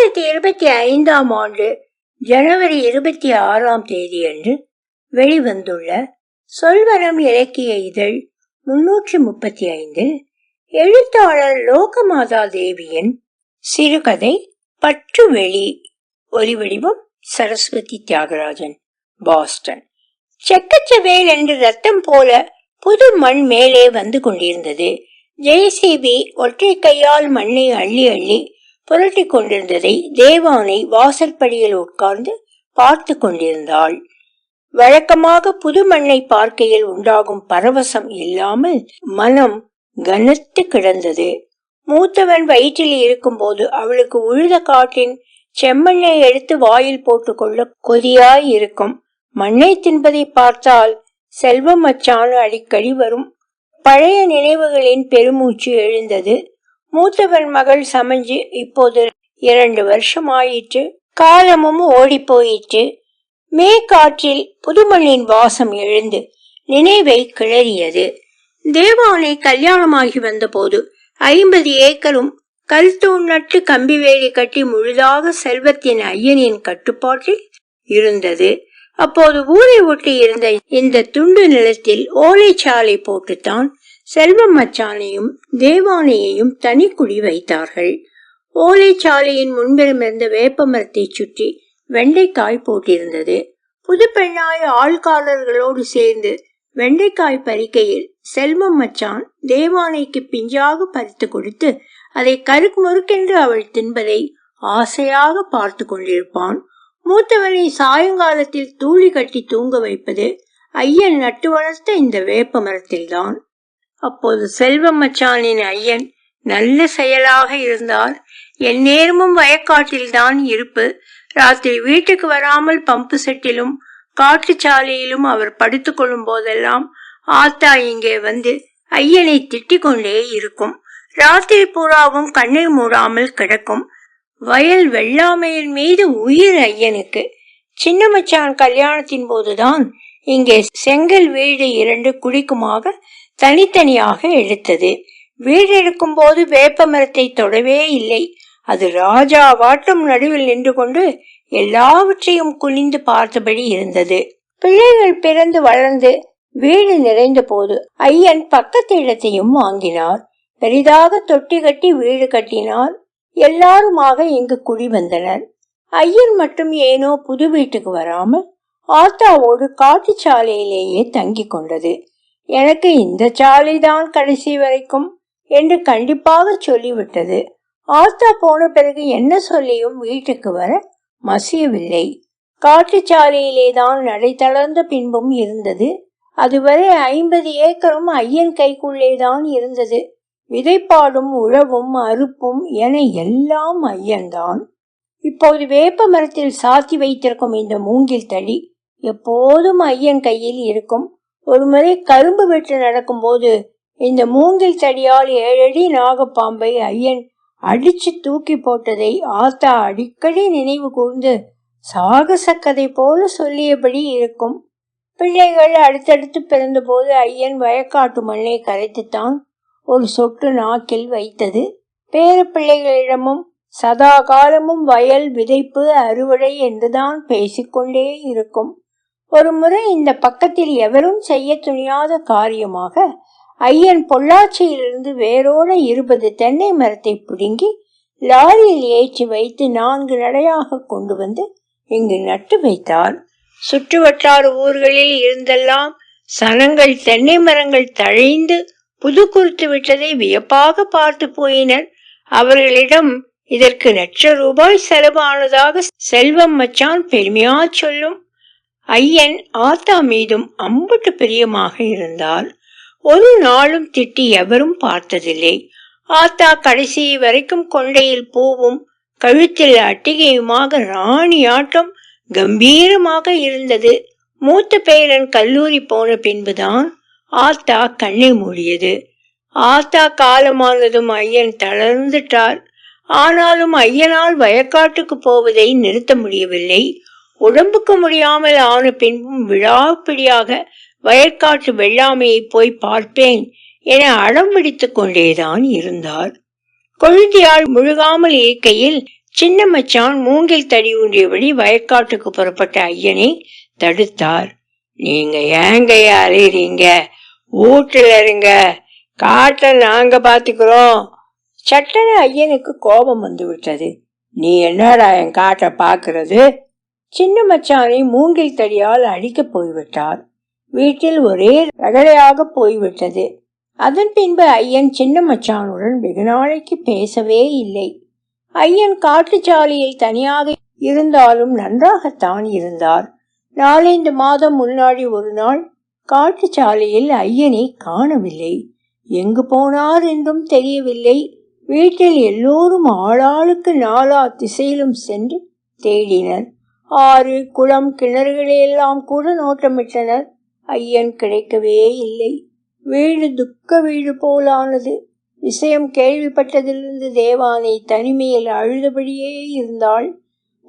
இரண்டாயிரத்தி இருபத்தி ஐந்தாம் ஆண்டு ஜனவரி இருபத்தி ஆறாம் தேதியன்று வெளிவந்துள்ள சொல்வரம் இலக்கிய இதழ் முன்னூற்றி முப்பத்தி ஐந்தில் எழுத்தாளர் லோகமாதா தேவியின் சிறுகதை பற்று வெளி ஒலிவடிவம் சரஸ்வதி தியாகராஜன் பாஸ்டன். செக்கச்சவேல் என்று ரத்தம் போல புது மண் மேலே வந்து கொண்டிருந்தது. ஜெயசிபி ஒற்றை கையால் மண்ணை அள்ளி அள்ளி புரட்டி கொண்டிருந்ததை தேவானை வாசற்படியில் உட்கார்ந்து பார்த்து கொண்டிருந்தாள். வழக்கமாக புது மண்ணை பார்க்கையில் உண்டாகும் பரவசம் இல்லாமல் மனம் கனத்து கிடந்தது. மூத்தவன் வயிற்றில் இருக்கும்போது அவளுக்கு உழுத காட்டின் செம்மண்ணை எடுத்து வாயில் போட்டுக்கொள்ள கொதியாய் இருக்கும். மண்ணை தின்பதை பார்த்தால் செல்வம் அச்சான அடிக்கடி வரும். பழைய நினைவுகளின் பெருமூச்சு எழுந்தது. மூத்தவன் மகள் சமைஞ்சு இப்போது இரண்டு வருஷம் ஆயிற்று. காலமும் ஓடி போயிற்று மே காற்றில் புதுமண்ணின் வாசம் எழுந்து நினைவை கிளறியது. தேவானை கல்யாணமாகி வந்தபோது ஐம்பது ஏக்கரும் கல் நட்டு கம்பி வேலி கட்டி முழுதாக செல்வத்தின் ஐயனின் கட்டுப்பாட்டில் இருந்தது. அப்போது ஊரை ஒட்டி இருந்த இந்த துண்டு நிலத்தில் ஓலைச்சாலை போட்டுத்தான் செல்வம் மச்சானையும் தேவானையையும் தனி குடி வைத்தார்கள். ஓலைச்சாலையின் முன்பிலும் இருந்த வேப்ப மரத்தை சுற்றி வெண்டைக்காய் போட்டிருந்தது. புது பெண்ணாய் ஆள்காரர்களோடு சேர்ந்து வெண்டைக்காய் பறிக்கையில் செல்வம் மச்சான் தேவானைக்கு பிஞ்சாக பறித்து கொடுத்து அதை கருக்கு முறுக்கென்று அவள் தின்பதை ஆசையாக பார்த்து கொண்டிருப்பான். மூத்தவனை சாயங்காலத்தில் தூளி கட்டி தூங்க வைப்பது ஐயன் நட்டு வளர்த்த இந்த வேப்ப மரத்தில்தான். அப்போது செல்வம் மச்சானின் ஐயன் நல்ல செயலாக இருந்தால் என் நேரமும் வயக்காட்டில்தான் இருப்பு. ராத்திரி வீட்டுக்கு வராமல் பம்பு செட்டிலும் காட்டுச்சாலையிலும் அவர் படுத்து கொள்ளும் போதெல்லாம் ஆத்தா இங்கே வந்து ஐயனை திட்டிக் கொண்டே இருக்கும். ராத்திரி பூராவும் கண்ணை மூடாமல் கிடக்கும். வயல் வெள்ளாமையின் மீது உயிர் ஐயனுக்கு. சின்ன மச்சான் கல்யாணத்தின் போதுதான் இங்கே செங்கல் வீடு இரண்டு குடிக்குமாக தனித்தனியாக எடுத்தது வீடு எடுக்கும் போது வேப்ப மரத்தை தொடவே இல்லை. அது ராஜா வாட்டும் நடுவில் நின்று கொண்டு எல்லாவற்றையும் குனிந்து பார்த்தபடி இருந்தது. பிள்ளைகள் பிறந்து வளர்ந்து வீடு நிறைந்த போது ஐயன் பக்கத்து இடத்தையும் வாங்கினார். பெரிதாக தொட்டி கட்டி வீடு கட்டினார். எல்லாருமாக இங்கு குடி வந்தனர். ஐயன் மட்டும் ஏனோ புது வீட்டுக்கு வராமல் ஆத்தாவோடு காட்டுச்சாலையிலேயே தங்கி கொண்டது. எனக்கு இந்த சாலைதான் கடைசி வரைக்கும் என்று கண்டிப்பாக சொல்லிவிட்டது. ஆத்தா போன பிறகு என்ன சொல்லியும் வீட்டுக்கு வர மசியவில்லை. காட்டுச்சாலையிலே தான் நடை தளர்ந்த பின்பும் இருந்தது. அதுவரை ஐம்பது ஏக்கரும் ஐயன் கைக்குள்ளே தான் இருந்தது. விதைப்பாடும் உழவும் அறுப்பும் என எல்லாம் ஐயன்தான். இப்போது வேப்ப மரத்தில் சாத்தி வைத்திருக்கும் இந்த மூங்கில் தடி எப்போதும் ஐயன் கையில் இருக்கும். ஒரு முறை கரும்பு வெட்டு நடக்கும்போது இந்த மூங்கில் தடியால் ஏழடி நாகப்பாம்பை ஐயன் அடிச்சு தூக்கி போட்டதை ஆத்தா அடிக்கடி நினைவு கூர்ந்து சாகச கதை போல சொல்லியபடி இருக்கும். பிள்ளைகள் அடுத்தடுத்து பிறந்தபோது ஐயன் வயக்காட்டு மண்ணை கரைத்துத்தான் ஒரு சொட்டு நாக்கில் வைத்தது. பேர பிள்ளைகளிடமும் சதா காலமும் வயல் விதைப்பு அறுவடை என்றுதான் பேசிக்கொண்டே இருக்கும். ஒரு முறை இந்த பக்கத்தில் எவரும் செய்ய துணியாத காரியமாக ஐயன் பொள்ளாச்சியிலிருந்து வேரோட இருபது தென்னை மரத்தை பிடுங்கி லாரியில் ஏற்றி வைத்து நான்கு நடையாக கொண்டு வந்து இங்கு நட்டு வைத்தார். சுற்றுவட்டார ஊர்களில் இருந்தெல்லாம் சனங்கள் தென்னை மரங்கள் தழைந்து புது குறித்து விட்டதை வியப்பாக பார்த்து போயினர். அவர்களிடம் இதற்கு லட்ச ரூபாய் செலவானதாக செல்வம் மச்சான் பெருமையா சொல்லும். ஐயன் ஆத்தா மீதும் அம்புட்டு பிரியமாக இருந்தால் ஒரு நாளும் திட்டி எவரும் பார்த்ததில்லை. ஆத்தா கடைசி வரைக்கும் கொண்டையில் பூவும் கழுத்தில் அட்டிகையுமாக ராணியாட்டம் கம்பீரமாக இருந்தது. மூத்த பேரன் கல்லூரி போன பின்புதான் ஆத்தா கண்ணை மூடியது. ஆத்தா காலமானதும் ஐயன் தளர்ந்துட்டார் ஆனாலும் ஐயனால் வயக்காட்டுக்கு போவதை நிறுத்த முடியவில்லை. உடம்புக்கு முடியாமல் ஆன பின்பும் விழாப்பிடியாக வயற்காட்டு வெள்ளாமையை போய் பார்ப்பேன் என அடம் பிடித்துக் கொண்டேதான் இருந்தார். கொழுந்தியால் முழுகாமல் இருக்கையில் சின்ன மச்சான் மூங்கில் தடி ஊன்றியபடி வயக்காட்டுக்கு புறப்பட்ட ஐயனை தடுத்தார். நீங்க ஏங்கய்யா அலையறீங்க? வீட்டுல இருங்க. காட்டை நாங்க பாத்துக்கிறோம் சட்டன ஐயனுக்கு கோபம் வந்து விட்டது நீ என்னடா என் காட்டை பாக்குறது சின்ன மச்சானை மூங்கில் தடியால் அடிக்கப் போய்விட்டார். வீட்டில் ஒரே ரகளையாக போய்விட்டது. அதன் பின்பு ஐயன் சின்ன மச்சானுடன் வெகு நாளைக்கு பேசவே இல்லை. ஐயன் காட்டுச்சாலையில் தனியாக இருந்தாலும் நன்றாகத்தான் இருந்தார். நாலைந்து மாதம் முன்னாடி ஒரு நாள் காட்டுச்சாலையில் ஐயனை காணவில்லை. எங்கு போனார் என்றும் தெரியவில்லை. வீட்டில் எல்லோரும் ஆளாளுக்கு நாலா திசையிலும் சென்று தேடினர். ஆறு குளம் கிணறுகளையெல்லாம் கூட நோட்டமிட்டனர். ஐயன் கிடைக்கவே இல்லை. வீடு துக்க வீடு போலானது. விஷயம் கேள்விப்பட்டதிலிருந்து தேவானை தனிமையில் அழுதபடியே இருந்தாள்.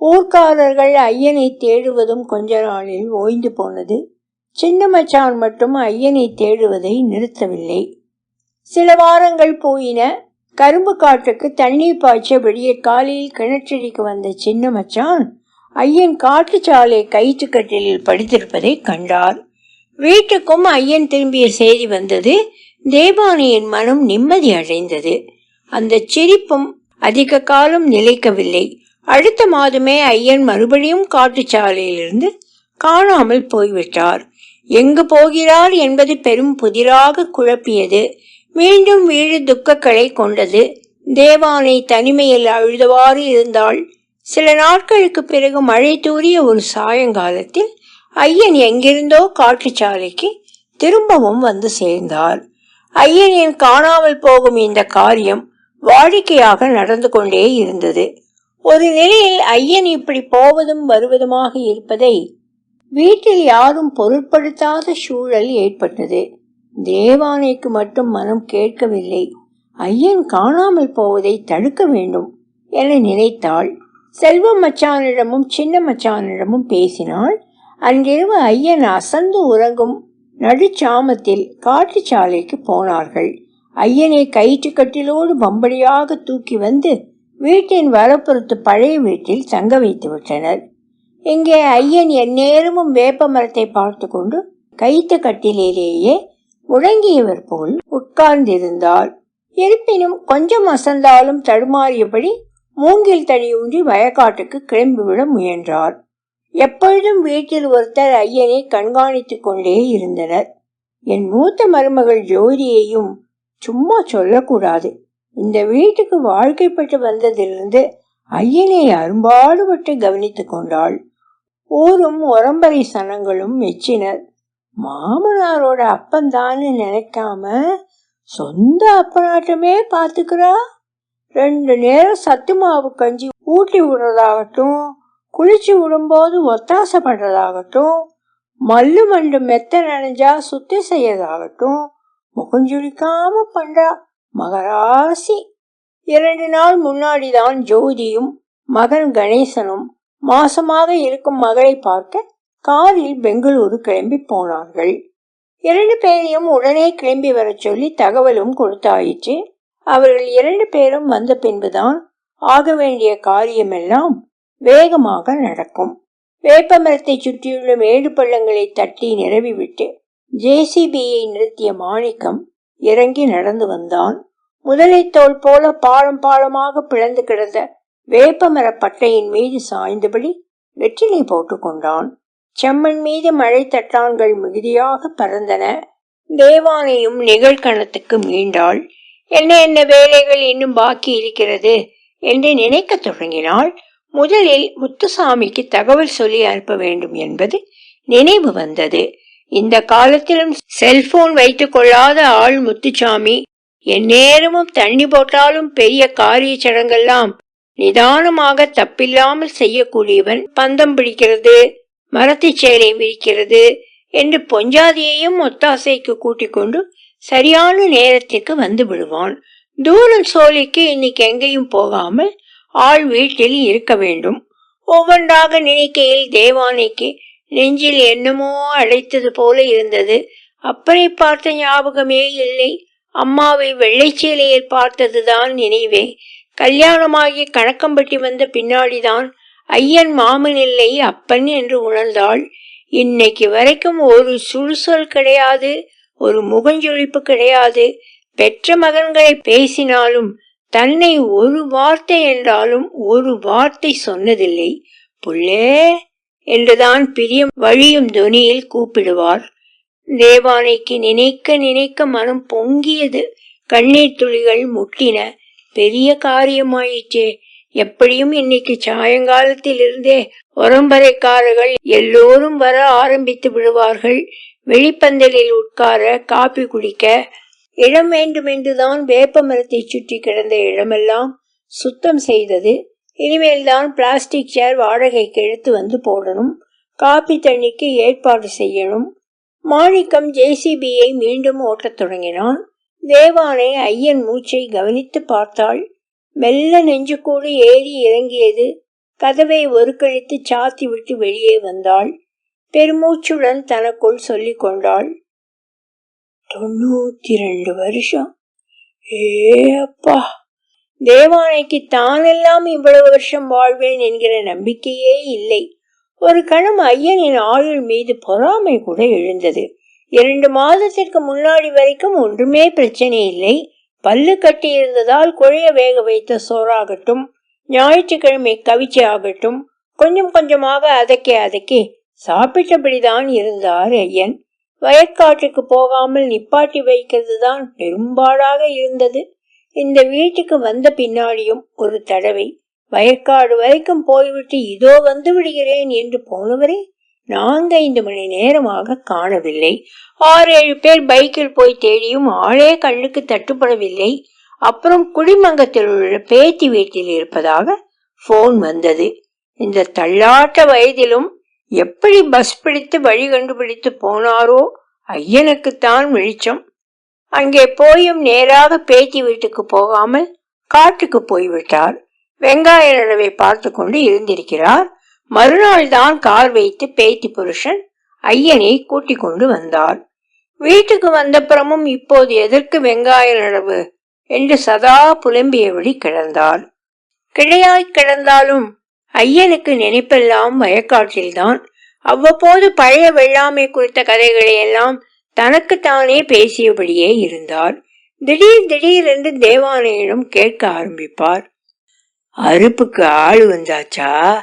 ஊர்க்காரர்கள் ஐயனை தேடுவதும் கொஞ்ச நாளில் ஓய்ந்து போனது. சின்ன மச்சான் மட்டும் ஐயனை தேடுவதை நிறுத்தவில்லை. சில வாரங்கள் போயின. கரும்பு காட்டுக்கு தண்ணீர் பாய்ச்ச காலையில் கிணற்றடிக்கு வந்த சின்ன மச்சான் ஐயன் காட்டுச்சாலை கயிற்றுக்கட்டிலில் படித்திருப்பதை கண்டார். வீட்டுக்கும் ஐயன் திரும்பிய செய்தி வந்தது தேவானியின் மனம் நிம்மதி அடைந்தது. அந்த சிரிப்பும் அதிக காலம் நிலைக்கவில்லை. அடுத்த மாதமே ஐயன் மறுபடியும் காட்டுச்சாலையிலிருந்து காணாமல் போய்விட்டார். எங்கு போகிறார் என்பது பெரும் புதிராக குழப்பியது. மீண்டும் வீடு துக்கக்களை கொண்டது. தேவானை தனிமையில் அழுதவாறு இருந்தாள். சில நாட்களுக்கு பிறகு மழை தூரிய ஒரு சாயங்காலத்தில் ஐயன் எங்கிருந்தோ காற்றுச்சாலைக்கு திரும்பவும் வந்து சேர்ந்தார். ஐயனின் காணாமல் போகும் இந்த காரியம் வாடிக்கையாக நடந்து கொண்டே இருந்தது. ஒரு நிலையில் ஐயன் இப்படி போவதும் வருவதுமாக இருப்பதை வீட்டில் யாரும் பொருட்படுத்தாத சூழல் ஏற்பட்டது. தேவானைக்கு மட்டும் மனம் கேட்கவில்லை. ஐயன் காணாமல் போவதை தடுக்க வேண்டும் என நினைத்தாள். செல்வம் மச்சானிடமும் சின்ன மச்சானிடமும் பேசினாள். அன்றிரவு ஐயன் அசந்து உறங்கும் நடுச்சாமத்தில் காட்டு சாலைக்கு போனார்கள். ஐயனை கயிற்றுக்கட்டிலோடு பம்படியாக தூக்கி வந்து வீட்டின் வரப்புறத்து பழைய வீட்டில் தங்க வைத்து விட்டனர். இங்கே ஐயன் எந்நேரமும் வேப்ப மரத்தை பார்த்து கொண்டு கைத்த கட்டிலேயே முழங்கியவர் போல் உட்கார்ந்திருந்தார் இருப்பினும் கொஞ்சம் அசந்தாலும் தடுமாறியபடி மூங்கில் தடியூன்றி வயக்காட்டுக்கு கிளம்பிவிட முயன்றார். எப்பொழுதும் வீட்டில் ஒருத்தர் ஐயனை கண்காணித்துக் கொண்டே இருந்தனர். என் மூத்த மருமகள் ஜோதியையும் சும்மா சொல்லக்கூடாது. இந்த வீட்டுக்கு வாழ்க்கைப்பட்டு வந்ததிலிருந்து ஐயனை அரும்பாடுபட்டு கவனித்துக் கொண்டாள். ஊரும் உரம்பரை சனங்களும் மெச்சினர். மாமனாரோட அப்பந்தான்னு நினைக்காம சொந்த அப்பனாட்டமே பார்த்துக்கிறா? ரெண்டு நேரம் சத்து மாவு கஞ்சி ஊட்டி விடுறதாகட்டும் குளிச்சு விடும்போது ஒத்தாசை பண்ணுறதாகட்டும் மல்லு மண்டு மெத்த நனைஞ்சா சுத்தி செய்யறதாகட்டும் முகஞ்சுளிக்காம பண்றா மகராசி. இரண்டு நாள் முன்னாடிதான் ஜோதியும் மகன் கணேசனும் மாசமாக இருக்கும் மகளை பார்க்க காரில் பெங்களூரு கிளம்பி போனார்கள். இரண்டு பேரையும் உடனே கிளம்பி வர சொல்லி தகவலும் கொடுத்தாயிற்று. அவர்கள் இரண்டு பேரும் வந்த பின்புதான் ஆக வேண்டிய காரியமெல்லாம் வேகமாக நடக்கும். வேப்பமரத்தை சுற்றியுள்ள மேடு பள்ளங்களை தட்டி நிரவிவிட்டு ஜேசிபியை நிறுத்திய மாணிக்கம் இறங்கி நடந்து வந்தான். முதலை தோல் போல பாலம் பாலமாக பிளந்து கிடந்த வேப்பமர பட்டையின் மீது சாய்ந்தபடி வெற்றிலை போட்டுக்கொண்டான் செம்மண் மீது மழை தட்டான்கள் மிகுதியாக பறந்தன. தேவானையும் நிகழ்கணத்துக்கு மீண்டாள். என்ன என்ன வேலைகள் இன்னும் பாக்கி இருக்கிறது? என்று நினைக்க தொடங்கினாள். முதலில் முத்துசாமிக்கு தகவல் சொல்லி அனுப்ப வேண்டும் என்பது நினைவு வந்தது. இந்த காலத்திலும் செல்போன் வைத்துக் கொள்ளாத ஆள் முத்துசாமி எந்நேரமும் தண்ணி போட்டாலும் பெரிய காரிய சடங்கெல்லாம் நிதானமாக தப்பில்லாமல் செய்யக்கூடியவன் பந்தம் பிடிக்கிறது மரத்தை சேலை விரிக்கிறது என்று பொஞ்சாதியையும் ஒத்தாசைக்கு கூட்டிக் கொண்டு சரியான நேரத்திற்கு வந்து விடுவான். தூரம் சோழிக்கு இன்னைக்கு எங்கேயும் போகாமல் ஆள் வீட்டில் இருக்க வேண்டும். ஒவ்வொன்றாக நினைக்கையில் தேவானைக்கு நெஞ்சில் என்னமோ அழைத்தது போல இருந்தது. அப்பனை பார்த்த ஞாபகமே இல்லை. அம்மாவை வெள்ளைச்சேலையில் பார்த்ததுதான் நினைவே. கல்யாணமாகி கணக்கம்பட்டி வந்த பின்னாடிதான் ஐயன் மாமன் இல்லை அப்பன் என்று உணர்ந்தாள். இன்னைக்கு வரைக்கும் ஒரு சுடுசொல் கிடையாது. ஒரு முகஞ்சொழிப்பு கிடையாது. பெற்ற மகன்களை பேசினாலும் தன்னை ஒரு வார்த்தை என்றாலும் ஒரு வார்த்தை சொன்னதில்லை. புள்ளே என்றுதான் பிரியம் வழியும் துனியில் கூப்பிடுவார். தேவானைக்கு நினைக்க நினைக்க மனம் பொங்கியது. கண்ணீர் துளிகள் முட்டின. பெரிய காரியமாயிற்றே. எப்படியும் இன்னைக்கு சாயங்காலத்தில் இருந்தே உரம்பரைக்காரர்கள் எல்லோரும் வர ஆரம்பித்து விடுவார்கள். வெளிப்பந்தலில் உட்கார காப்பி குடிக்க இடம் வேண்டுமென்றுதான் வேப்ப மரத்தை சுற்றி கிடந்த இடமெல்லாம் சுத்தம் செய்தது. இனிமேல் தான் பிளாஸ்டிக் சேர் வாடகைக்கு எடுத்து வந்து போடணும். காபி தண்ணிக்கு ஏற்பாடு செய்யணும். மாணிக்கம் ஜேசிபியை மீண்டும் ஓட்டத் தொடங்கினான். தேவானை ஐயன் மூச்சை கவனித்து பார்த்தாள். மெல்ல நெஞ்சுக்கூடு ஏறி இறங்கியது. கதவை ஒரு கழித்து சாத்தி விட்டு வெளியே வந்தாள். பெருமூச்சுடன் தனக்குள் சொல்லி கொண்டாள் தொண்ணூத்தி ரெண்டு வருஷம். ஏ அப்பா. தேவானைக்கு தானெல்லாம் இவ்வளவு வருஷம் வாழ்வேன் என்கிற நம்பிக்கையே இல்லை. ஒரு கணம் ஐயனின் ஆயுள் மீது பொறாமை கூட எழுந்தது. இரண்டு மாதத்திற்கு முன்னாடி வரைக்கும் ஒன்றுமே பிரச்சனை இல்லை. பல்லு கட்டி இருந்ததால் குழைய வேக வைத்த சோறாகட்டும் ஞாயிற்றுக்கிழமை கவிச்சி ஆகட்டும் கொஞ்சம் கொஞ்சமாக அதக்கி அதக்கி சாப்பிட்டபடிதான் இருந்தார் ஐயன். வயற்காட்டுக்கு போகாமல் நிப்பாட்டி வைக்கிறது தான் பெரும்பாடாக இருந்தது. இந்த வீட்டுக்கு வந்த பின்னாடியும் ஒரு தடவை வயற்காடு வரைக்கும் போய்விட்டு இதோ வந்து விடுகிறேன் என்று போனவரை நான்கு ஐந்து மணி நேரமாக காணவில்லை. ஆறு ஏழு பேர் பைக்கில் போய் தேடியும் ஆளே கண்ணுக்கு தட்டுப்படவில்லை. அப்புறம் குடிமங்கத்தில் உள்ள பேத்தி வீட்டில் இருப்பதாக போன் வந்தது. இந்த தள்ளாட்ட வயதிலும் எப்படி பஸ் பிடித்து வழி கண்டுபிடித்து போனாரோ ஐயனுக்குத்தான் வெளிச்சம். அங்கே போயும் நேராக பேத்தி வீட்டுக்கு போகாமல் காட்டுக்கு போய்விட்டார். வெங்காய நடவை பார்த்து கொண்டு இருந்திருக்கிறார். மறுநாள் தான் கார் வைத்து பேத்தி புருஷன் ஐயனை கூட்டிக் கொண்டு வந்தார். வீட்டுக்கு வந்தப்புறமும் இப்போது எதற்கு வெங்காய நடவு? என்று சதா புலம்பியபடி கிடந்தார். கிடையாய் கிடந்தாலும் ஐயனுக்கு நினைப்பெல்லாம் வயக்காட்டில்தான் அவ்வப்போது பழைய வெள்ளாமை குறித்த கதைகளை எல்லாம் தனக்குத்தானே பேசியபடியே இருந்தார். திடீர் திடீரென்று தேவானையிடம் கேட்க ஆரம்பிப்பார். அறுப்புக்கு ஆள் வந்தாச்சா?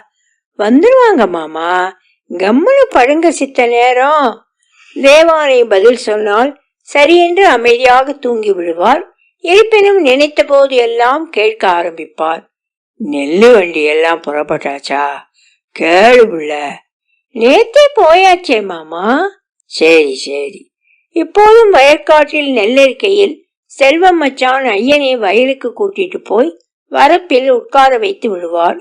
வந்துருவாங்க மாமா. கம்முனு படுங்க சித்த நேரம். தேவானை பதில் சொன்னால் சரியென்று அமைதியாக தூங்கி விடுவார். இருப்பினும் நினைத்த போது எல்லாம் கேட்க ஆரம்பிப்பார். நெல்லு வண்டி எல்லாம் புறப்பட்டாச்சா? கேளு புள்ள. நேத்தே போயாச்சே மாமா. சரி சரி. இப்போதும் வயற்காட்டில் நெல்லறிக்கையில் செல்வம் மச்சான் ஐயனை வயலுக்கு கூட்டிட்டு போய் வரப்பில் உட்கார வைத்து விடுவார்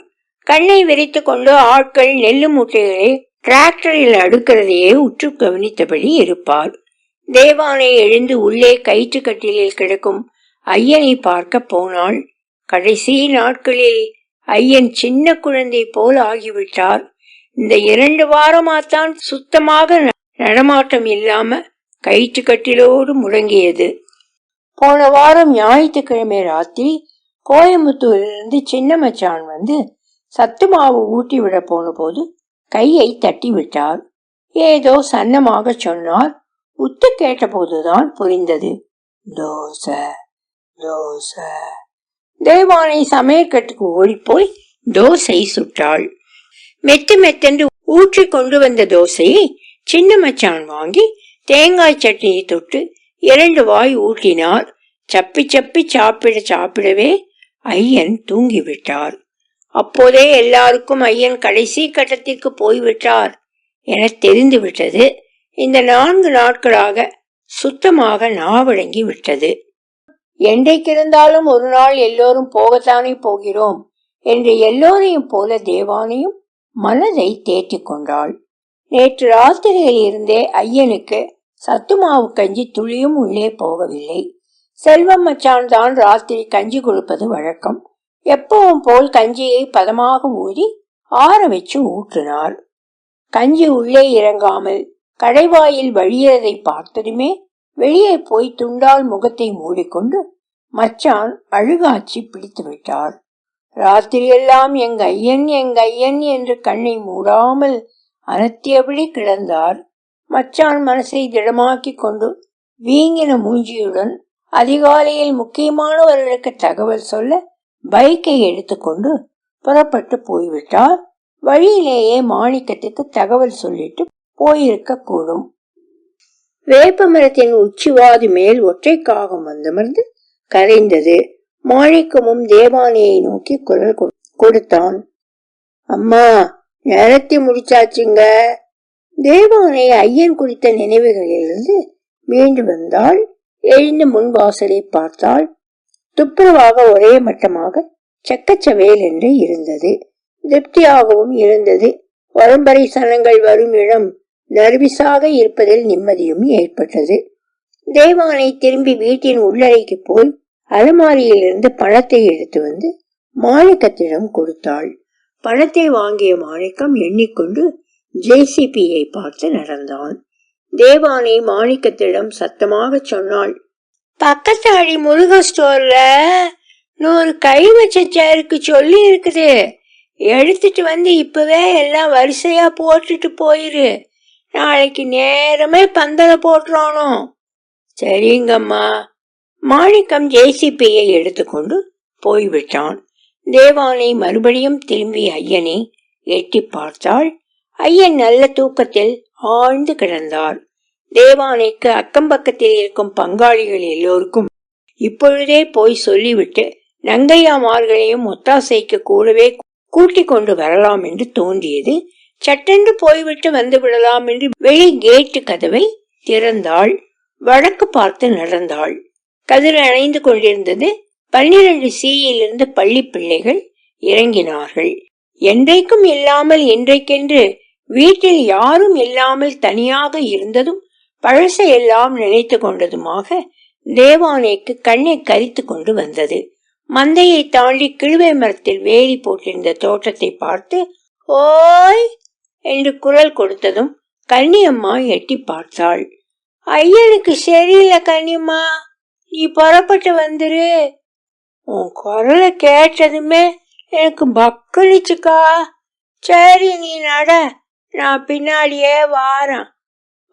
கண்ணை விரித்து கொண்டு ஆட்கள் நெல்லு மூட்டைகளை டிராக்டரில் அடுக்கிறதையே உற்று கவனித்தபடி இருப்பார் தேவானை எழுந்து உள்ளே கயிற்று கட்டிலில் கிடக்கும் ஐயனை பார்க்க போனாள். கடைசி நாட்களில் ஐயன் சின்ன குழந்தை போல் ஆகிவிட்டார் இந்த இரண்டு வாரமாத்தான் சுத்தமாக நடமாட்டம் இல்லாம கயிற்று கட்டிலோடு முடங்கியது. போன வாரம் ஞாயிற்றுக்கிழமை ராத்திரி கோயம்புத்தூரிலிருந்து சின்ன மச்சான் வந்து சத்து மாவு ஊட்டி விட போன போது கையை தட்டி விட்டார். ஏதோ சன்னமாக சொன்னார். உத்து கேட்டபோதுதான் புரிந்தது. தோசை தோசை தேவானை சமையற்கட்டுக்கு ஓடிப்போய் தோசை சுட்டாள். மெத்து மெத்தென்று ஊற்றி கொண்டு வந்த தோசையை சின்ன மச்சான் வாங்கி தேங்காய் சட்னியை தொட்டு இரண்டு வாய் ஊட்டினார். சப்பி சப்பி சாப்பிட சாப்பிடவே ஐயன் தூங்கிவிட்டார். அப்போதே எல்லாருக்கும் ஐயன் கடைசி கட்டத்திற்கு போய்விட்டார் என தெரிந்துவிட்டது. இந்த நான்கு நாட்களாக சுத்தமாக நாவடங்கி விட்டது. என்றைக்கிருந்தாலும் ஒரு நாள் எல்லோரும் போகத்தானே போகிறோம் என்று எல்லோரையும் போல தேவானையும் மனதை தேற்றிக் கொண்டாள். நேற்று ராத்திரியில் இருந்தே ஐயனுக்கு சத்துமாவு கஞ்சி துளியும் உள்ளே போகவில்லை. செல்வம் மச்சான் தான் ராத்திரி கஞ்சி கொடுப்பது வழக்கம். எப்பவும் போல் கஞ்சியை பதமாக ஊறி ஆற வச்சு ஊற்றினார் கஞ்சி உள்ளே இறங்காமல் கடைவாயில் வழியதை பார்த்ததுமே வெளியே போய் துண்டால் முகத்தை மூடிக்கொண்டு மச்சான் அழுகாச்சி பிடித்து விட்டார் ராத்திரியெல்லாம் எங்க ஐயன் எங்க ஐயன் என்று கண்ணை மூடாமல் அனத்தியபடி கிடந்தார். மச்சான் மனசை திடமாக்கி கொண்டு வீங்கின மூஞ்சியுடன் அதிகாலையில் முக்கியமானவர்களுக்கு தகவல் சொல்ல பைக்கை எடுத்துக்கொண்டு புறப்பட்டு போய்விட்டார். வழியிலேயே மாணிக்கத்துக்கு தகவல் சொல்லிட்டு போயிருக்க கூடும். வேப்ப மரத்தின் உச்சிவாதி மேல் ஒற்றை காகம் வந்தமர்ந்து கரைந்தது. மாணிக்கமும் தேவானையை நோக்கி குரல் கொ- கொடுத்தான். அம்மா நேரத்தை முடிச்சாச்சுங்க. தேவானை ஐயன் குறித்த நினைவுகளிலிருந்து மீண்டு வந்தால் எழுந்து முன் வாசலை பார்த்தால் துப்புரவாக ஒரே மட்டமாக செக்கச்சவேல் என்று இருந்தது. திருப்தியாகவும் இருந்தது. வரம்பரை சனங்கள் வரும் இடம். நர்விசாக இருப்பதில் நிம்மதியும் ஏற்பட்டது. தேவானை திரும்பி வீட்டின் உள்ளறைக்கு போய் அலமாரியிலிருந்து பணத்தை எடுத்து வந்து மாணிக்கத்திடம் கொடுத்தாள். பணத்தை வாங்கிய மாணிக்கம் எண்ணிக்கொண்டு ஜேசிபியை பார்த்து நடந்தான். தேவானை மாணிக்கத்திடம் சத்தமாக சொன்னாள் பக்கத்தாடி முருக ஸ்டோர்ல நூறு கை வச்ச சேருக்கு சொல்லி இருக்குது எடுத்துட்டு வந்து இப்பவே எல்லாம் வரிசையா போட்டுட்டு போயிரு. நாளைக்கு நேரமே பந்தல போட்டுறானோ? சரிங்கம்மா. மாணிக்கம் ஜேசிபியை எடுத்துக்கொண்டு போய்விட்டான். தேவானை மறுபடியும் திரும்பி ஐயனை எட்டி பார்த்தாள். ஐயன் நல்ல தூக்கத்தில் ஆழ்ந்து கிடந்தார் தேவானைக்கு அக்கம் பக்கத்தில் இருக்கும் பங்காளிகள் எல்லோருக்கும் இப்பொழுதே போய் சொல்லிவிட்டு நங்கையாமார்களையும் ஒத்தாசைக்கு கூடவே கூட்டிக் கொண்டு வரலாம் என்று தோன்றியது சட்டென்று போய்விட்டு வந்து விடலாம் என்று வெளி கேட்டு கதவை திறந்தாள். வடக்கு பார்த்து நடந்தாள். கதிர் அணைந்து கொண்டிருந்தது. பன்னிரண்டு சீயிலிருந்து பள்ளி பிள்ளைகள் இறங்கினார்கள். என்றைக்கும் இல்லாமல் இன்றைக்கென்று வீட்டில் யாரும் இல்லாமல் தனியாக இருந்ததும் பழசையெல்லாம் நினைத்து கொண்டதுமாக தேவானைக்கு கண்ணை கரித்து கொண்டு வந்தது. மந்தையை தாண்டி கிழுவை மரத்தில் வேலி போட்டிருந்த தோட்டத்தை பார்த்து ஓய் என்று குரல் கொடுத்ததும் கன்னியம்மா எட்டி பார்த்தாள். ஐயனுக்கு சரியில்லை கன்னியம்மா. நீ புறப்பட்டு வந்துரு. உன் குரலை கேட்டதுமே எனக்கு பக்களிச்சுக்கா சரி நீ நட. நான் பின்னாடியே வாரேன்.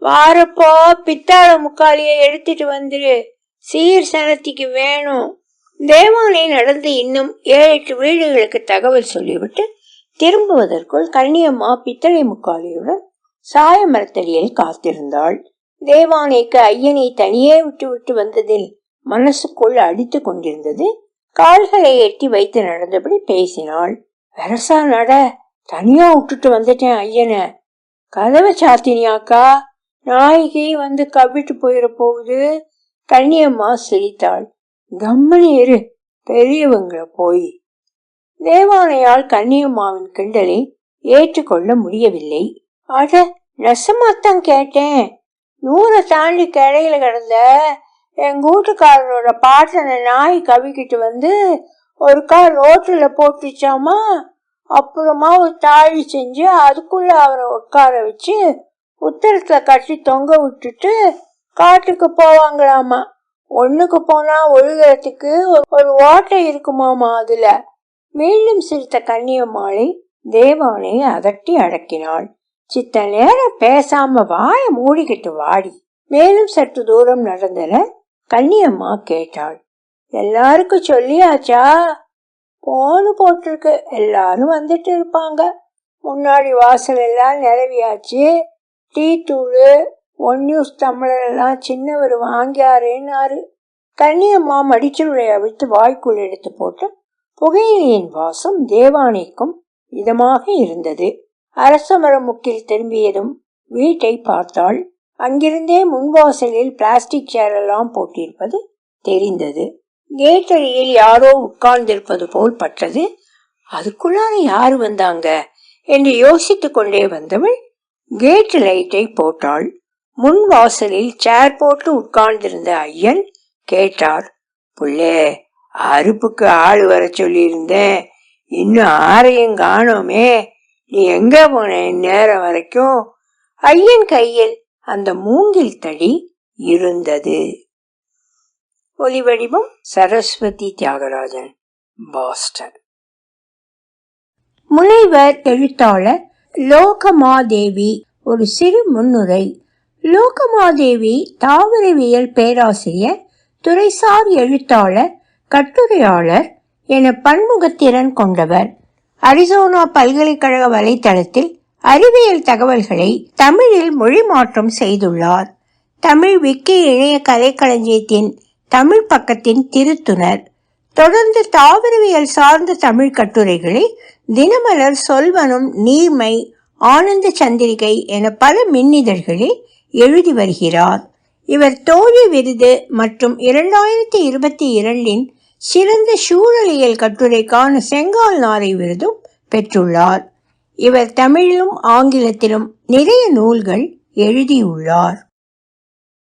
வாரப்போ பித்தாள முக்காலியை எடுத்துட்டு வந்துரு. சீர் சனத்திக்கு வேணும். தேவானை நடந்து இன்னும் ஏழு எட்டு வீடுகளுக்கு தகவல் சொல்லிவிட்டு திரும்புவதற்குள் கண்ணியம்மா பித்தளை முக்காலியுடன் சாய மரத்தடியில் காத்திருந்தாள். தேவானைக்கு ஐயனை தனியே விட்டு விட்டு வந்ததில் மனசுக்குள் அடித்து கொண்டிருந்தது. கால்களை எட்டி வைத்து நடந்தபடி பேசினாள். வெரசா நட தனியா விட்டுட்டு வந்துட்டேன் ஐயனை. கதவை சாத்தினியாக்கா? நாயகி வந்து கவிட்டு போயிட போகுது கண்ணியம்மா சிரித்தாள். கம்மனி இரு பெரியவங்களை போய் தேவானையால் கண்ணியம்மாவின் கிண்டலை ஏற்றுக்கொள்ள முடியவில்லை. அட நெசமாத்தான் கேட்டேன். நூறை தாண்டி கடையில கிடந்த எங்க வீட்டுக்காரரோட பாட்டனை நாய் கவிக்கிட்டு வந்து ஒரு கார் ரோட்டில் போட்டுச்சாமா? அப்புறமா ஒரு தாழி செஞ்சு அதுக்குள்ள அவரை உட்கார வச்சு உத்தரத்துல கட்டி தொங்க விட்டுட்டு காட்டுக்கு போவாங்களாமா? ஒண்ணுக்கு போனா ஒழுகிறதுக்கு ஒரு- ஒரு ஓட்டை இருக்குமாமா அதுல? மீண்டும் சிரித்த கன்னியம்மாளை தேவானை அதட்டி அடக்கினாள். சித்த நேரம் பேசாம வாய மூடிக்கிட்டு வாடி. மேலும் சற்று தூரம் நடந்தன கன்னியம்மா கேட்டாள். எல்லாருக்கும் சொல்லியாச்சா? போனு போட்டிருக்கு. எல்லாரும் வந்துட்டு இருப்பாங்க. முன்னாடி வாசல் எல்லாம் நிறவியாச்சு டீ தூள் ஒன் நியூஸ் தமிழர் எல்லாம் சின்னவர் வாங்கியாரேன்னாரு. கன்னியம்மா மடிச்சுருளை அவிழ்த்து வாய்க்குள் எடுத்து போட்டு புகையிலியின் வாசம் தேவானைக்கும் இதமாக இருந்தது. அரச மரம் முக்கில் திரும்பியதும் வீட்டை பார்த்தாள். அங்கிருந்தே முன்வாசலில் பிளாஸ்டிக் சேர் எல்லாம் போட்டிருப்பது தெரிந்தது. கேட்டடியில் யாரோ உட்கார்ந்திருப்பது போல் பட்டது. அதுக்குள்ளார யாரு வந்தாங்க? என்று யோசித்துக் கொண்டே வந்தவள் கேட் லைட்டை போட்டாள். முன் வாசலில் சேர் போட்டு உட்கார்ந்திருந்த ஐயன் கேட்டார். புள்ளே அறுப்புக்கு ஆள் வர சொல்லியிருந்தேன். இன்னும் ஆரையும் காணோமே. நீ எங்க போன நேரம் வரைக்கும்? ஐயன் கையில் அந்த மூங்கில் தடி இருந்தது. ஒலிவடிவம் சரஸ்வதி தியாகராஜன் பாஸ்டன். முனைவர் எழுத்தாளர் லோகமாதேவி ஒரு சிறு முன்னுரை. லோகமாதேவி தாவரவியல் பேராசிரியர் துறைசார் எழுத்தாளர் கட்டுரையாளர் என பன்முகத்திறன் கொண்டவர். அரிசோனா பல்கலைக்கழக வலைத்தளத்தில் அறிவியல் தகவல்களை தமிழில் மொழிமாற்றம் செய்துள்ளார். தமிழ் விக்கி இணைய கலைக்களஞ்சியத்தின் தமிழ் பக்கத்தின் திருத்துனர். தொடர்ந்து தாவரவியல் சார்ந்த தமிழ் கட்டுரைகளை தினமலர் சொல்வனும் நீர்மை ஆனந்த சந்திரிகை என பல மின்னிதழ்களில் எழுதி வருகிறார். இவர் தோழி விருது மற்றும் இரண்டாயிரத்தி இருபத்தி இரண்டின் சிறந்த சூழலியல் கட்டுரைக்கான செங்கால் நாரை விருதும் பெற்றுள்ளார். இவர் தமிழிலும் ஆங்கிலத்திலும் நிறைய நூல்கள் எழுதியுள்ளார்.